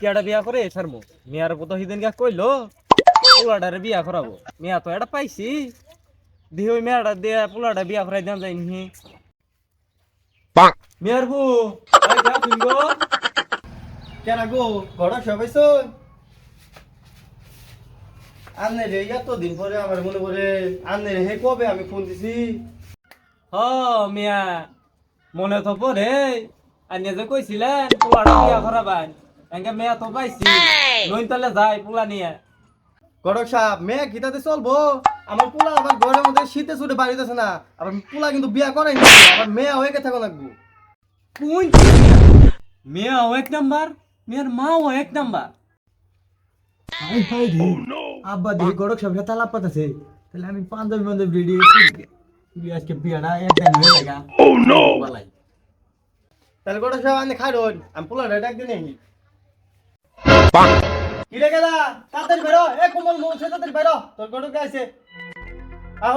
কেডা বিয়া করে ছাড়মু মিয়ার কত হিদিন গা কইলো পোলাডারে বিয়া করাবো। মিয়া তো এটা পাইছি। দিহি ওই মেয়াটা দিয়ে পোলাডা বিয়া করাই দেন যাইনি মিয়ার বু আই যা তুমি গো। কেন গো ঘর সবাইছো আনে রে এত দিন পরে আমার মনে পড়ে আনে রে হে কবে আমি ফোন দিছি? হ মিয়া। মনে তো পড়ে। যে কইছিলেন পোলাডা বিয়া করাবান। এঙ্গে মেয়া তো পাইছি। নইনতালে যাই পোলা নিয়ে। গড়ক সাহেব মেয়ে গীতাতে চলবো? আমার পোলা আবার ঘরের মধ্যে শীতে ছুটে বাড়িতেছে না। আবার পোলা কিন্তু বিয়া করাই না আবার মেয়ে হয়ে কে থাকো লাগবো। কোন মেয়াও এক নাম্বার? মেয়ের মাও এক নাম্বার। হাই হাই রে। আব্বা দেখি গড়ক সব সাথে আলাপ পাতাছে। তাহলে আমি পাঞ্জাবি মাঞ্জাবি রেডি আজকে বিয়াটা একদিন হয়ে লাগা ও নো তাহলে সাহেব আনে খাই রোন আমি পোলা রেড একদিন নেই কি রে গেলা? তাড়াতাড়ি বেরো। এ কোমল মন সে তাড়াতাড়ি বেরো। তোর গাইছে আহ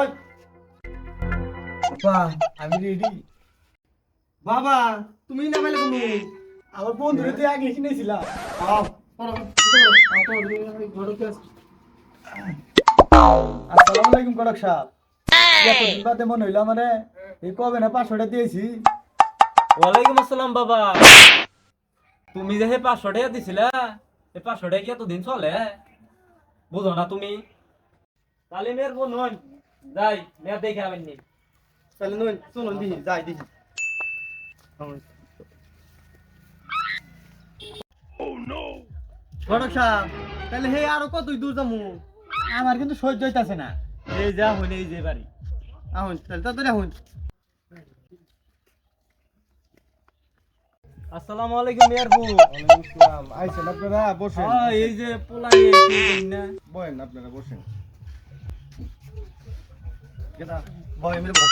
আব্বা আমি রেডি বাবা তুমি না মেলে তুমি? আমার বন্ধুরে তুই আগে কিনেছিলাম আও আসসালামু আলাইকুম গড়ক সাহেব। এতদিন বাদে মনে হইল মানে এই কবে না পাঁচশোটা দিয়েছি। ওয়ালাইকুম আসসালাম বাবা। তুমি যে পাঁচশো টাকা দিছিলা এই পাঁচশো টাকা কি এতদিন চলে? বুঝো না তুমি। তাহলে মেয়ের বোন নন যাই মেয়ে দেখে আবেন নি। তাহলে নুন চলুন দিহি যাই দিহি। সাহেব তাহলে হে আরও কতই দূর যামু আমার কিন্তু সহ্য হইতাছে না। এই যা হইলে এই যে বাড়ি। আহুন তাহলে তাড়াতাড়ি আহুন। আসসালামু আলাইকুম মেয়ের বোন আসসালাম আইছেন আপনারা? বসেন। এই যে পোলা নিয়ে না? বসেন আপনারা বসেন। কেটা? বয় মিলে বস।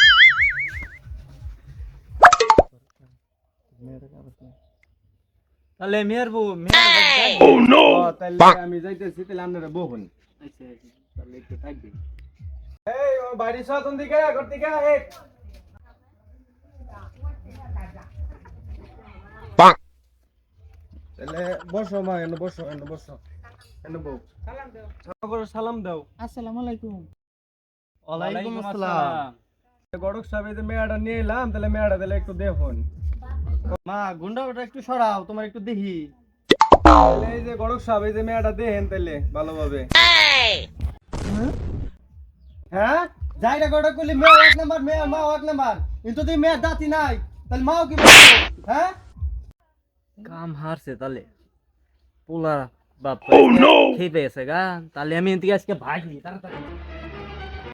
তাহলে মেয়ের বউ মেয়ের তাহলে আমি যাইতেছি তাহলে আপনারা বহন তাহলে একটু থাকবে এই ও বাড়ি সাতন দিকে? ঘর দিকে এক তাহলে বসো মা এনে বসো এনে বসো এনে বউ। সালাম দাও। আসসালামু আলাইকুম। ওয়ালাইকুম আসসালাম। গড়ক সাহেব এই মেয়াটা নিয়ে এলাম তাহলে মেয়াটা তাহলে একটু দেখুন। মা গুন্ডা ওটা একটু সরাও তোমার একটু দেখি। এই যে গড়ক সাহেব এই যে মেয়াটা দেখেন তাহলে ভালোভাবে। হ্যাঁ? যাই না গড়ক করলি মেয়ে এক নাম্বার মেয়ে মা এক নাম্বার। কিন্তু তুই মেয়ের দাঁতি নাই তাহলে মাও কি হ্যাঁ? কাম হারছে তাহলে। পোলা বাপ খেয়ে পেয়েছে গা। তাহলে আমি এদিকে আজকে ভাগি তাড়াতাড়ি।